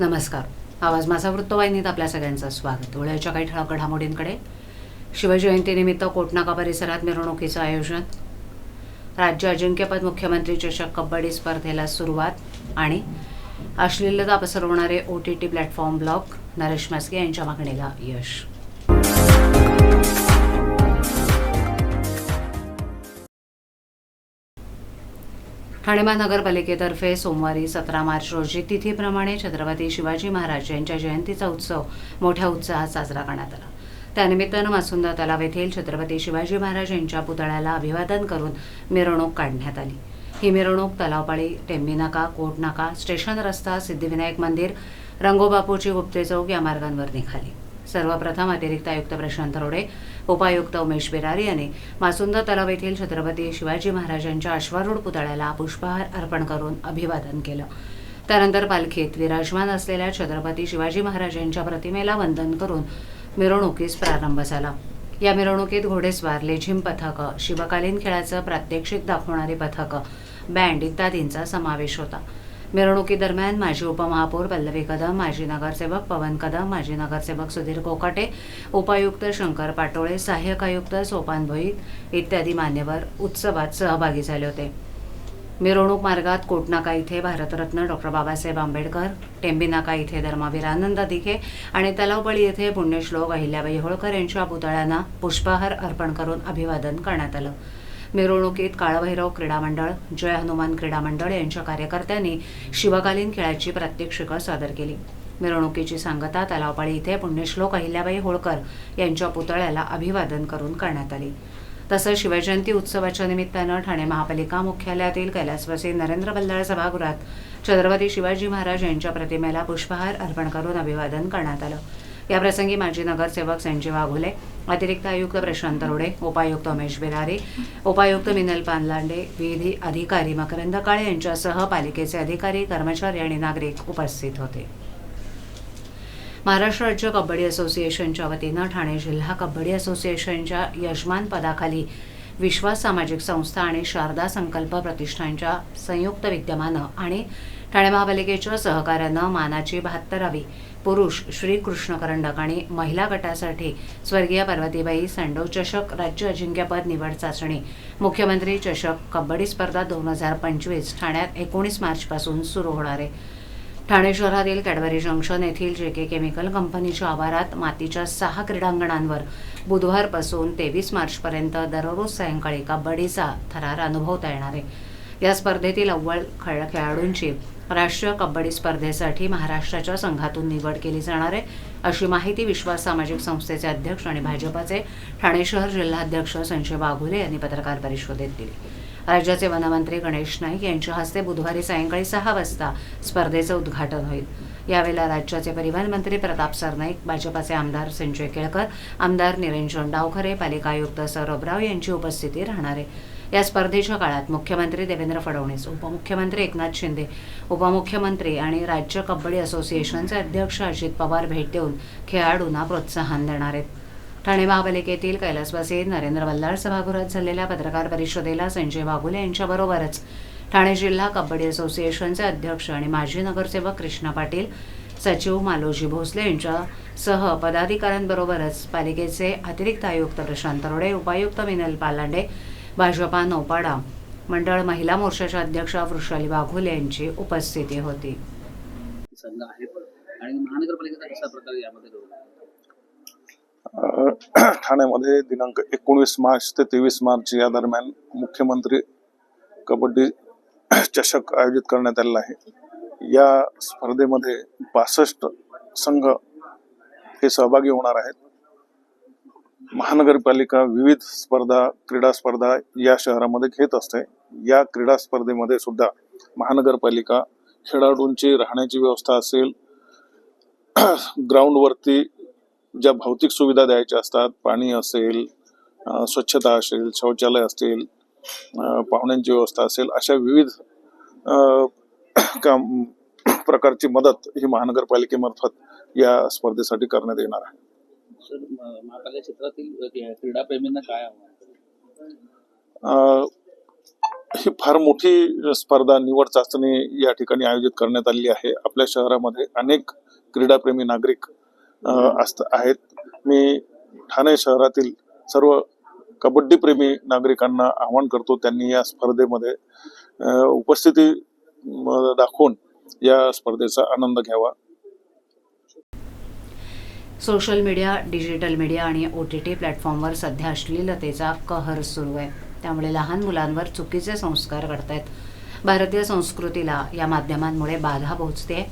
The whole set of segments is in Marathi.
नमस्कार. आवाज माझा वृत्तवाहिनीत आपल्या सगळ्यांचं स्वागत. वेळेच्या काही ठळक घडामोडींकडे. शिवजयंतीनिमित्त कोटनाका परिसरात मिरवणुकीचं आयोजन. राज्य अजिंक्यपद मुख्यमंत्री चषक कबड्डी स्पर्धेला सुरुवात आणि अश्लीलता पसरवणारे O T T platform block Naresh Mhaske यांच्या मागणीला यश. ठाणे महानगरपालिकेतर्फे सोमवारी सतरा मार्च रोजी तिथीप्रमाणे छत्रपती शिवाजी महाराज यांच्या जयंतीचा उत्सव मोठ्या उत्साहात साजरा करण्यात आला. त्यानिमित्तानं मासुंदा तलाव येथील छत्रपती शिवाजी महाराज यांच्या पुतळ्याला अभिवादन करून मिरवणूक काढण्यात आली. ही मिरवणूक तलावपाळी टेंबी नाका कोट नाका स्टेशन रस्ता सिद्धिविनायक मंदिर रंगोबापूची गुप्ते चौक या मार्गांवर निघाली. सर्वप्रथम अतिरिक्त आयुक्त प्रशांत रोडे उपायुक्त उमेश बिरारी यांनी मासुंद तलाव येथील छत्रपती शिवाजी महाराजांच्या अश्वारूढ पुतळ्याला पुष्पहार अर्पण करून अभिवादन केलं. त्यानंतर पालखीत विराजमान असलेल्या छत्रपती शिवाजी महाराजांच्या प्रतिमेला वंदन करून मिरवणुकीस प्रारंभ झाला. या मिरवणुकीत घोडेस्वार लेझिम पथकं शिवकालीन खेळाचं प्रात्यक्षिक दाखवणारी पथकं बँड इत्यादींचा समावेश होता. मिरवणुकीदरम्यान माजी उपमहापौर पल्लवी कदम माजी नगरसेवक पवन कदम माजी नगरसेवक सुधीर कोकाटे उपायुक्त शंकर पाटोळे सहाय्यक आयुक्त सोपान भोईत इत्यादी मान्यवर उत्सवात सहभागी झाले होते. मिरवणूक मार्गात कोटनाका इथे भारतरत्न डॉक्टर बाबासाहेब आंबेडकर टेंबीनाका इथे धर्मवीर आनंद दिघे आणि तलावपळी येथे पुण्यश्लोक अहिल्याबाई होळकर यांच्या पुतळ्यांना पुष्पहार अर्पण करून अभिवादन करण्यात आलं. मिरवणुकीत काळभैरव क्रीडा मंडळ जय हनुमान क्रीडा मंडळ यांच्या कार्यकर्त्यांनी शिवकालीन खेळाची प्रात्यक्षिकं सादर केली. मिरवणुकीची सांगता तलावपाळी इथे पुण्यश्लोक अहिल्याबाई होळकर यांच्या पुतळ्याला अभिवादन करून करण्यात आली. तसंच शिवजयंती उत्सवाच्या निमित्तानं ठाणे महापालिका मुख्यालयातील कैलासवासी नरेंद्र बल्लाळ सभागृहात छत्रपती शिवाजी महाराज यांच्या प्रतिमेला पुष्पहार अर्पण करून अभिवादन करण्यात आलं. याप्रसंगी माजी नगरसेवक संजीव वाघुले अतिरिक्त आयुक्त प्रशांत रोडे उपायुक्त उमेश बिरारी उपायुक्त मिनल पानलांडे विधी अधिकारी मकरंद काळे यांच्यासह पालिकेचे अधिकारी कर्मचारी आणि नागरिक उपस्थित होते. महाराष्ट्र राज्य कबड्डी असोसिएशनच्या वतीनं ठाणे जिल्हा कबड्डी असोसिएशनच्या यजमान पदाखाली विश्वास सामाजिक संस्था आणि शारदा संकल्प प्रतिष्ठानच्या संयुक्त विद्यमानं आणि ठाणे महापालिकेच्या सहकार्यानं मानाची बहात्तरावी पुरुष श्री कृष्ण करंडक आणि महिला गटासाठी स्वर्गीय पार्वतीबाई सँडो चषक राज्य अजिंक्यपद निवड चाचणी. मुख्यमंत्री चषक कबड्डी स्पर्धा दोन हजार पंचवीस ठाण्यात एकोणीस मार्चपासून सुरू होणार. आहे ठाणे शहरातील कॅडबरी जंक्शन येथील जे के केमिकल कंपनीच्या आवारात मातीच्या सहा क्रीडांगणांवर बुधवारपासून तेवीस मार्चपर्यंत दररोज सायंकाळी कबड्डीचा थरार अनुभवता येणार. आहे या स्पर्धेतील अव्वल खेळ खेळाडूंची राष्ट्रीय कबड्डी स्पर्धेसाठी महाराष्ट्राच्या संघातून निवड केली जाणार आहे. अशी माहिती विश्वास सामाजिक संस्थेचे अध्यक्ष आणि भाजपाचे ठाणे शहर जिल्हाध्यक्ष संजय वाघुले यांनी पत्रकार परिषदेत दिली. राज्याचे वनमंत्री गणेश नाईक यांच्या हस्ते बुधवारी सायंकाळी सहा वाजता स्पर्धेचं उद्घाटन होईल. यावेळेला राज्याचे परिवहन मंत्री प्रताप सरनाईक भाजपाचे आमदार संजय केळकर आमदार निरंजन डावखरे पालिका आयुक्त सौरभ राव यांची उपस्थिती राहणार आहे. या स्पर्धेच्या काळात मुख्यमंत्री देवेंद्र फडणवीस उपमुख्यमंत्री एकनाथ शिंदे उपमुख्यमंत्री आणि राज्य कबड्डी असोसिएशनचे अध्यक्ष अजित पवार भेट देऊन खेळाडूंना प्रोत्साहन देणार आहेत. ठाणे महापालिकेतील कैलासवासी नरेंद्र वल्लाळ सभागृहात झालेल्या पत्रकार परिषदेला संजय वाघुले यांच्याबरोबरच ठाणे जिल्हा कबड्डी असोसिएशनचे अध्यक्ष आणि माजी नगरसेवक कृष्णा पाटील सचिव मालोजी भोसले यांच्यासह पदाधिकाऱ्यांबरोबरच पालिकेचे अतिरिक्त आयुक्त प्रशांत रोडे उपायुक्त मिनल पालांडे भाजपा नौपाडा मंडळ महिला मोर्चाच्या अध्यक्षा वृषाली वाघुले यांची उपस्थिती होती. आणि महानगरपालिकेचा प्रकारे यामध्ये ठाण्यामध्ये दिनांक एकोणीस मार्च ते तेवीस मार्च या दरम्यान मुख्यमंत्री कबड्डी चषक आयोजित करण्यात आलेला आहे. या स्पर्धेमध्ये पासष्ट संघ हे सहभागी होणार आहेत. महानगरपालिका विविध स्पर्धा क्रीडा स्पर्धा या शहरामध्ये घेत असते. या क्रीडा स्पर्धेमध्ये सुद्धा महानगरपालिका खेळाडूंची राहण्याची व्यवस्था असेल ग्राउंडवरती ज्या भौतिक सुविधा द्यायच्या असतात पाणी असेल स्वच्छता असेल शौचालय असतील पाहुण्यांची व्यवस्था असेल अशा विविध काम प्रकारची मदत ही महानगरपालिकेमार्फत या स्पर्धेसाठी करण्यात येणार आहे. सर क्षेत्रातील क्रीडाप्रेमींना काय आव्हान? ही फार मोठी स्पर्धा निवड चाचणी या ठिकाणी आयोजित करण्यात आलेली आहे. आपल्या शहरामध्ये अनेक क्रीडाप्रेमी नागरिक असत आहेत. मी ठाणे शहरातील सर्व कबड्डीप्रेमी नागरिकांना आवाहन करतो त्यांनी या स्पर्धेमध्ये उपस्थिती दाखवून या स्पर्धेचा आनंद घ्यावा. सोशल मीडिया डिजिटल मीडिया आणि ओ टी टी प्लॅटफॉर्मवर सध्या अश्लीलतेचा कहर सुरू आहे. त्यामुळे लहान मुलांवर चुकीचे संस्कार घडतायत. भारतीय संस्कृतीला या माध्यमांमुळे बाधा पोहोचते.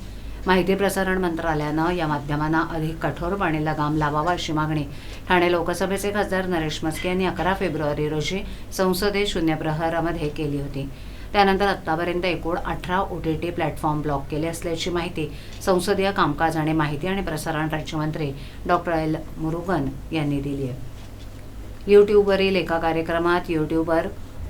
माहिती प्रसारण मंत्रालयानं या माध्यमांना अधिक कठोरपणे लगाम लावावा अशी मागणी. ठाणे लोकसभेचे खासदार नरेश मस्के यांनी अकरा फेब्रुवारी रोजी संसदेत शून्य प्रहारामध्ये केली होती. त्यानंतर आत्तापर्यंत एकूण अठरा O T T platform block केले असल्याची माहिती संसदीय कामकाज आणि माहिती आणि प्रसारण राज्यमंत्री डॉक्टर एल. मुरुगन यांनी दिली आहे. यूट्यूबवरील एका कार्यक्रमात यूट्यूबर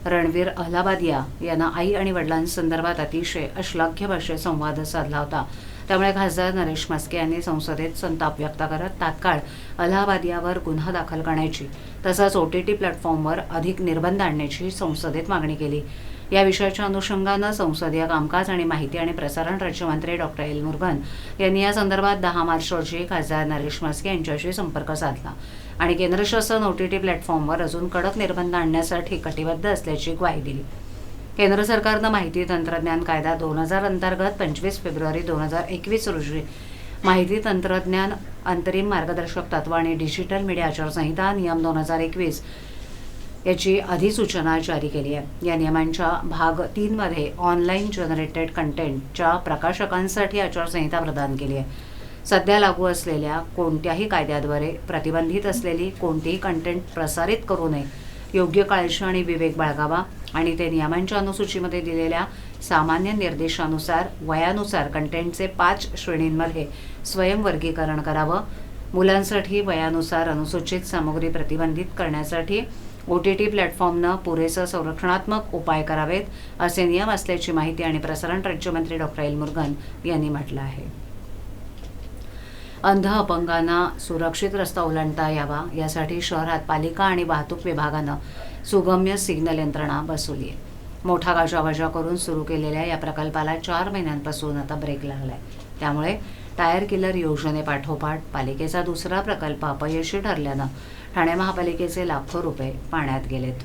रणवीर अहलाबादिया यांना आई आणि वडिलांसंदर्भात अतिशय अश्लाघ्य भाषेत संवाद साधला होता. त्यामुळे खासदार नरेश म्हस्के यांनी संसदेत संताप व्यक्त करत तात्काळ अलाहाबादियावर गुन्हा दाखल करण्याची तसंच ओ टी टी प्लॅटफॉर्मवर अधिक निर्बंध आणण्याची संसदेत मागणी केली. या विषयाच्या अनुषंगानं संसदीय कामकाज आणि माहिती आणि प्रसारण राज्यमंत्री डॉक्टर एल. मुरुगन यांनी या संदर्भात दहा मार्च रोजी खासदार नरेश म्हस्के यांच्याशी संपर्क साधला. आणि केंद्र शासन प्लॅटफॉर्मवर अजून कडक निर्बंध आणण्यासाठी कटिबद्ध असल्याची ग्वाही दिली. केंद्र सरकारनं माहिती तंत्रज्ञान कायदा दोन हजार अंतर्गत पंचवीस फेब्रुवारी दोन हजार एकवीस रोजी माहिती तंत्रज्ञान अंतरिम मार्गदर्शक तत्व आणि डिजिटल मीडिया आचारसंहिता नियम दोन हजार एकवीस याची अधिसूचना जारी केली आहे. या नियमांच्या भाग तीनमध्ये ऑनलाईन जनरेटेड कंटेंटच्या प्रकाशकांसाठी आचारसंहिता प्रदान केली आहे. सध्या लागू असलेल्या कोणत्याही कायद्याद्वारे प्रतिबंधित असलेली कोणतीही कंटेंट प्रसारित करू नये योग्य काळजी आणि विवेक बाळगावा आणि ते नियमांच्या अनुसूचीमध्ये दिलेल्या सामान्य निर्देशानुसार वयानुसार कंटेंटचे पाच श्रेणींमध्ये स्वयंवर्गीकरण करावं मुलांसाठी वयानुसार अनुसूचित सामग्री प्रतिबंधित करण्यासाठी ओ टी टी प्लॅटफॉर्मनं पुरेसं संरक्षणात्मक उपाय करावेत असे नियम असल्याची माहिती आणि प्रसारण राज्यमंत्री डॉक्टर एल. मुरुगन यांनी म्हटलं आहे. अंध अपंगांना सुरक्षित रस्ता ओलांडता यावा यासाठी शहरात पालिका आणि वाहतूक विभागानं सुगम्य सिग्नल यंत्रणा बसवली आहे. मोठा गाजावाजा करून सुरू केलेल्या या प्रकल्पाला चार महिन्यांपासून आता ब्रेक लागलाय. त्यामुळे टायर किलर योजनेपाठोपाठ पालिकेचा दुसरा प्रकल्प अपयशी ठरल्यानं ठाणे महापालिकेचे लाखो रुपये पाण्यात गेलेत.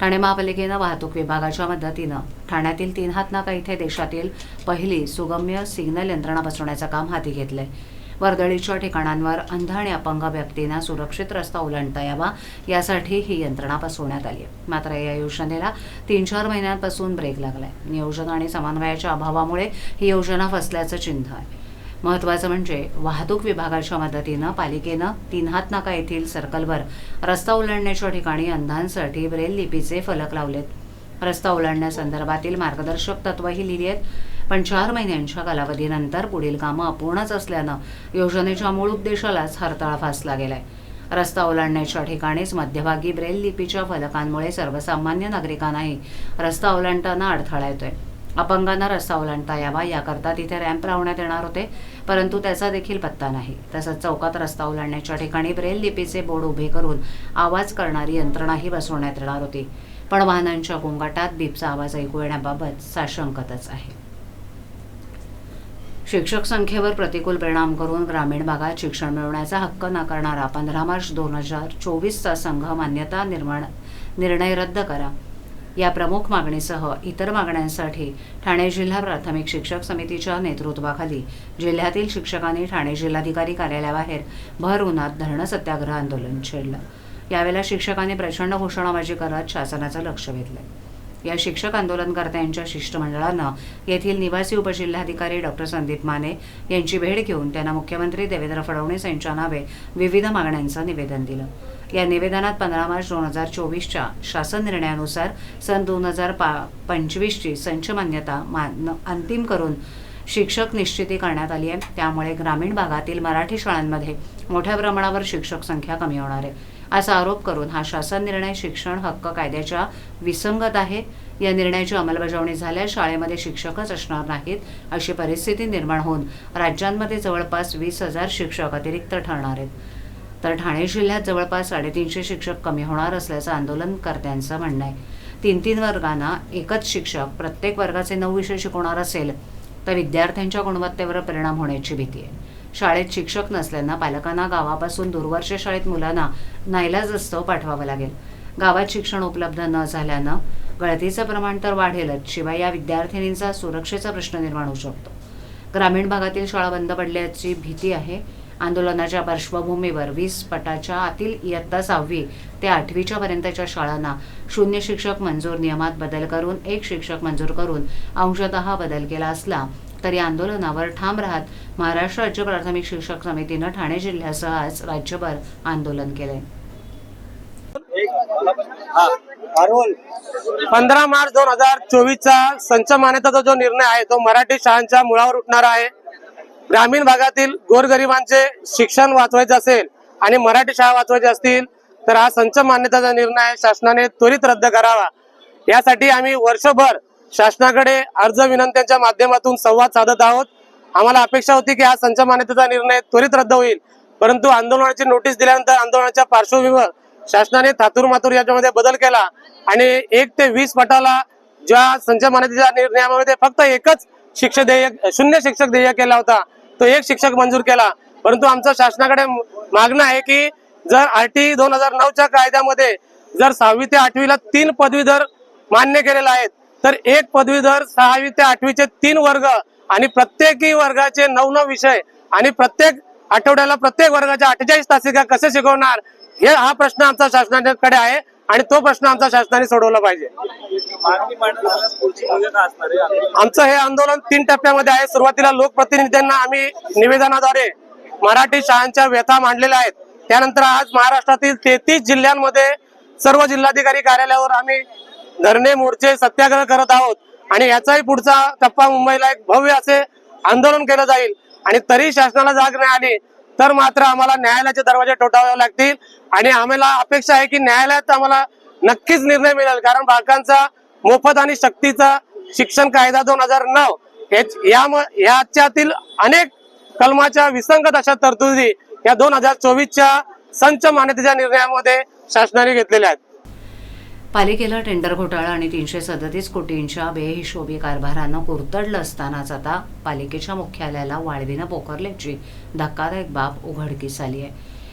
ठाणे महापालिकेनं वाहतूक विभागाच्या मदतीनं ठाण्यातील तीन हात नाका इथे देशातील पहिली सुगम्य सिग्नल यंत्रणा बसवण्याचं काम हाती घेतलंय. वर्दळीच्या ठिकाणांवर अंध आणि अपंग व्यक्तींना सुरक्षित रस्ता ओलांडता यावा यासाठी ही यंत्रणा बसवण्यात आली मात्र या योजनेला तीन चार महिन्यांपासून ब्रेक लागलाय. नियोजन आणि समन्वयाच्या अभावामुळे ही योजना फसल्याचं चिन्ह आहे. महत्त्वाचं म्हणजे वाहतूक विभागाच्या मदतीनं पालिकेनं तीन हात नाका येथील सर्कलवर रस्ता ओलांडण्याच्या ठिकाणी अंधांसाठी ब्रेल लिपीचे फलक लावलेत. रस्ता ओलांडण्यासंदर्भातील मार्गदर्शक तत्वही लिहिली आहेत. पण चार महिन्यांच्या कालावधीनंतर पुढील कामं अपूर्णच असल्यानं योजनेच्या मूळ उद्देशालाच हरताळ फासला गेलाय. रस्ता ओलांडण्याच्या ठिकाणीच मध्यभागी ब्रेल लिपीच्या फलकांमुळे सर्वसामान्य नागरिकांनाही रस्ता ओलांडताना अडथळा येतोय. अपंगांना रस्ता ओलांडता यावा याकरता तिथे रॅम्प लावण्यात येणार होते परंतु त्याचा देखील पत्ता नाही. तसंच चौकात रस्ता ओलांडण्याच्या ठिकाणी ब्रेल लिपीचे बोर्ड उभे करून आवाज करणारी यंत्रणाही बसवण्यात येणार होती. पण वाहनांच्या गोंगाटात बीपचा आवाज ऐकू येण्याबाबत साशंकतच आहे. शिक्षक संख्येवर प्रतिकूल परिणाम करून ग्रामीण भागात शिक्षण मिळवण्याचा हक्क नाकारणारा पंधरा मार्च दोन हजार चोवीसचा संघ मान्यता निर्माण निर्णय रद्द करा. या प्रमुख मागणीसह इतर मागण्यांसाठी ठाणे जिल्हा प्राथमिक शिक्षक समितीच्या नेतृत्वाखाली जिल्ह्यातील शिक्षकांनी ठाणे जिल्हाधिकारी कार्यालयाबाहेर भर उन्हात धरणं सत्याग्रह आंदोलन छेडलं. यावेळेला शिक्षकांनी प्रचंड घोषणाबाजी करत शासनाचं लक्ष वेधलं. या शिक्षक आंदोलनकर्त्यांच्या शिष्टमंडळानं येथील निवासी उपजिल्हाधिकारी डॉक्टर संदीप माने यांची भेट घेऊन त्यांना मुख्यमंत्री देवेंद्र फडणवीस यांच्या नावे विविध मागण्यांचं निवेदन दिलं. या निवेदनात पंधरा मार्च दोन हजार चोवीसच्या शासन निर्णयानुसार सन दोन हजार पा पंचवीसची संच मान्यता मान अंतिम करून शिक्षक निश्चिती करण्यात आली आहे. त्यामुळे ग्रामीण भागातील मराठी शाळांमध्ये मोठ्या प्रमाणावर शिक्षक संख्या कमी होणार आहे. असा आरोप करून हा शासन निर्णय शिक्षण हक्क कायद्याच्या विसंगत आहे. या निर्णयाची अंमलबजावणी झाल्यास शाळेमध्ये शिक्षकच असणार नाहीत अशी परिस्थिती निर्माण होऊन राज्यांमध्ये जवळपास वीस हजार शिक्षक अतिरिक्त ठरणार आहेत. तर ठाणे जिल्ह्यात जवळपास साडेतीनशे शिक्षक कमी होणार असल्याचं आंदोलनकर्त्यांचं म्हणणं आहे. तीन तीन वर्गांना एकच शिक्षक प्रत्येक वर्गाचे नऊ विषय शिकवणार असेल तर विद्यार्थ्यांच्या गुणवत्तेवर परिणाम होण्याची भीती आहे. शाळेत शिक्षक नसल्यानं पालकांना गावापासून दूरवरच्या शाळेत मुलांना नाईलाजस्तव पाठवावं लागेल. गावात शिक्षण उपलब्ध न झाल्यानं गळतीचं प्रमाण तर वाढेलच शिवाय या विद्यार्थिनींचा सुरक्षेचा प्रश्न निर्माण होऊ शकतो. ग्रामीण भागातील शाळा बंद पडल्याची भीती आहे. आंदोलनाच्या पार्श्वभूमीवर वीस पटाच्या आतील इयत्ता सहावी ते आठवीच्या पर्यंतच्या शाळांना शून्य शिक्षक मंजूर नियमात बदल करून एक शिक्षक मंजूर करून अंशतः बदल केला असला तरी आंदोलनावर ठाम राहत महाराष्ट्र राज्य प्राथमिक शिक्षक समितीनं ठाणे जिल्ह्यासह आज राज्यभर आंदोलन केलंय. पंधरा मार्च दोन हजार चोवीसचा संच मान्यताचा जो निर्णय आहे तो मराठी शाळांच्या मुळावर उठणार आहे. ग्रामीण भागातील गोरगरिबांचे शिक्षण वाचवायचे असेल आणि मराठी शाळा वाचवायचे असतील तर हा संच मान्यताचा निर्णय शासनाने त्वरित रद्द करावा. यासाठी आम्ही वर्षभर शासनाकडे अर्ज विनंत्यांच्या माध्यमातून संवाद साधत आहोत. आम्हाला अपेक्षा होती की हा संच मान्यतेचा निर्णय त्वरित रद्द होईल परंतु आंदोलनाची नोटीस दिल्यानंतर आंदोलनाच्या पार्श्वभूमीवर शासनाने थातूर मातूर याच्यामध्ये बदल केला. आणि एक ते वीस पटाला ज्या संच मान्यतेच्या निर्णयामध्ये फक्त एकच शिक्षक देय शून्य शिक्षक देय केला होता. तो एक शिक्षक मंजूर केला. परंतु आमचं शासनाकडे मागणं आहे की जर आर टी दोन हजार नऊच्या कायद्यामध्ये जर सहावी ते आठवीला तीन पदवीधर मान्य केलेले आहेत तर एक पदवीधर सहावी ते आठवीचे तीन वर्ग आणि प्रत्येकी वर्गाचे नऊ नऊ विषय आणि प्रत्येक आठवड्याला प्रत्येक वर्गाच्या अठ्ठेचाळीस तासिका कसे शिकवणार हे हा प्रश्न आमचा शासनाकडे आहे. आणि तो प्रश्न आमचा शासनाने सोडवला पाहिजे. आमचं हे आंदोलन तीन टप्प्यामध्ये आहे. सुरुवातीला लोकप्रतिनिधींना आम्ही निवेदनाद्वारे मराठी शाळांच्या व्यथा मांडलेल्या आहेत. त्यानंतर आज महाराष्ट्रातील तेहतीस जिल्ह्यांमध्ये सर्व जिल्हाधिकारी कार्यालयावर आम्ही धरणे मोर्चे सत्याग्रह करत आहोत. आणि याचाही पुढचा टप्पा मुंबईला एक भव्य असे आंदोलन केलं जाईल. आणि तरी शासनाला जाग नाही आली. तर मात्र आम्हाला न्यायालयाचे दरवाजे ठोठावे लागतील. आणि आम्हाला अपेक्षा आहे की न्यायालयात आम्हाला नक्कीच निर्णय मिळेल. कारण बालकांचा मोफत आणि सक्तीचा शिक्षण कायदा दोन हजार नऊ याच्यातील अनेक कलमाच्या विसंगत अशा तरतुदी या दोन हजार चोवीसच्या संच मान्यतेच्या निर्णयामध्ये शासनाने घेतलेल्या आहेत. पालिकेला टेंडर घोटाळा आणि तीनशे सदतीस कोटींच्या बेहिशोबी कारभारानं कुरतडलं असतानाच आता पालिकेच्या मुख्यालयाला वाळवीनं पोखरल्याची धक्कादायक बाब उघडकीस आली आहे.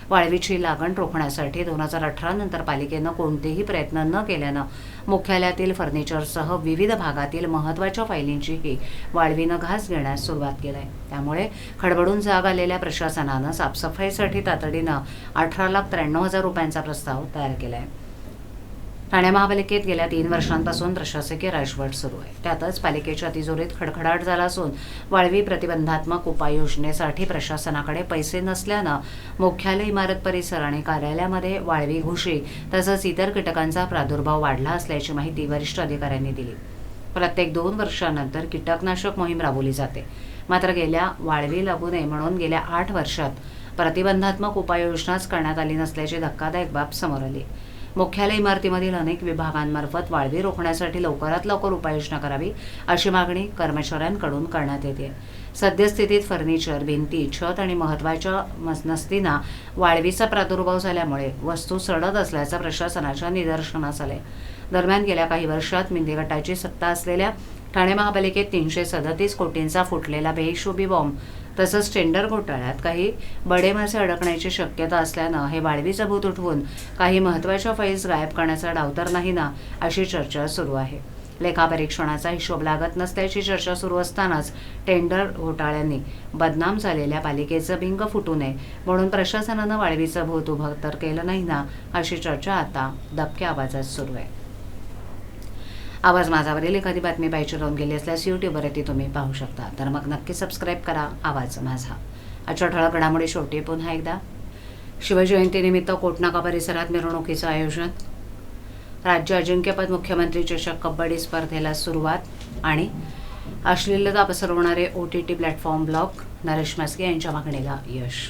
वाळवीची लागण रोखण्यासाठी दोन हजार अठरा नंतर पालिकेनं कोणतेही प्रयत्न न केल्यानं मुख्यालयातील फर्निचरसह विविध भागातील महत्त्वाच्या फायलींचीही वाळवीनं घास घेण्यास सुरुवात केली आहे त्यामुळे खडबडून जाग आलेल्या प्रशासनानं साफसफाईसाठी तातडीनं अठरा लाख त्र्याण्णव हजार रुपयांचा प्रस्ताव तयार केला आहे ठाणे महापालिकेत गेल्या तीन वर्षांपासून प्रशासकीय राजवट सुरू आहे. त्यातच पालिकेच्या तिजोरीत खडखडाट झाला असून वाळवी प्रतिबंधात्मक उपाययोजनेसाठी प्रशासनाकडे पैसे नसल्यानं मुख्यालय इमारत परिसर आणि कार्यालयामध्ये वाळवी घुशी तसंच इतर कीटकांचा प्रादुर्भाव वाढला असल्याची माहिती वरिष्ठ अधिकाऱ्यांनी दिली. प्रत्येक दोन वर्षानंतर कीटकनाशक मोहीम राबवली जाते. मात्र गेल्या वाळवी लागू नये म्हणून गेल्या आठ वर्षात प्रतिबंधात्मक उपाययोजनाच करण्यात आली नसल्याची धक्कादायक बाब समोर आली. मुख्यालय इमारतीमधील अनेक विभागांमार्फत वाळवी रोखण्यासाठी लवकरात लवकर उपाययोजना करावी अशी मागणी कर्मचाऱ्यांकडून करण्यात येते. सद्यस्थितीत फर्निचर भिंती छत आणि महत्त्वाच्या मस- नसतींना वाळवीचा प्रादुर्भाव झाल्यामुळे वस्तू सडत असल्याचं प्रशासनाच्या निदर्शनास आले दरम्यान गेल्या काही वर्षात मिंदी गटाची सत्ता असलेल्या ठाणे महापालिकेत तीनशे सदतीस कोटींचा फुटलेला बेहिशोबी बॉम्ब तसंच टेंडर घोटाळ्यात काही बडे मासे अडकण्याची शक्यता असल्यानं हे वाळवीचं भूत उठवून काही महत्त्वाच्या फाईल्स गायब करण्याचा डाव तर नाही ना अशी चर्चा सुरू आहे. लेखापरीक्षणाचा हिशोब लागत नसल्याची चर्चा सुरू असतानाच टेंडर घोटाळ्यांनी बदनाम झालेल्या पालिकेचं भिंग फुटू नये म्हणून प्रशासनानं वाळवीचं भूत उभं तर केलं नाही ना अशी चर्चा आता दबक्या आवाजात सुरू आहे. आवाज माझा वरील एखादी बातमी पाहिजे राहून गेली असल्यास यूट्यूबवर ती तुम्ही पाहू शकता. तर मग नक्की सबस्क्राईब करा आवाज माझा. आजच्या ठळक घडामोडी शेवटी पुन्हा एकदा. शिवजयंतीनिमित्त कोटनाका परिसरात मिरवणुकीचं आयोजन. राज्य अजिंक्यपद मुख्यमंत्री चषक कबड्डी स्पर्धेला सुरुवात आणि अश्लीलता पसरवणारे O T T platform block Naresh Mhaske यांच्या मागणीला यश.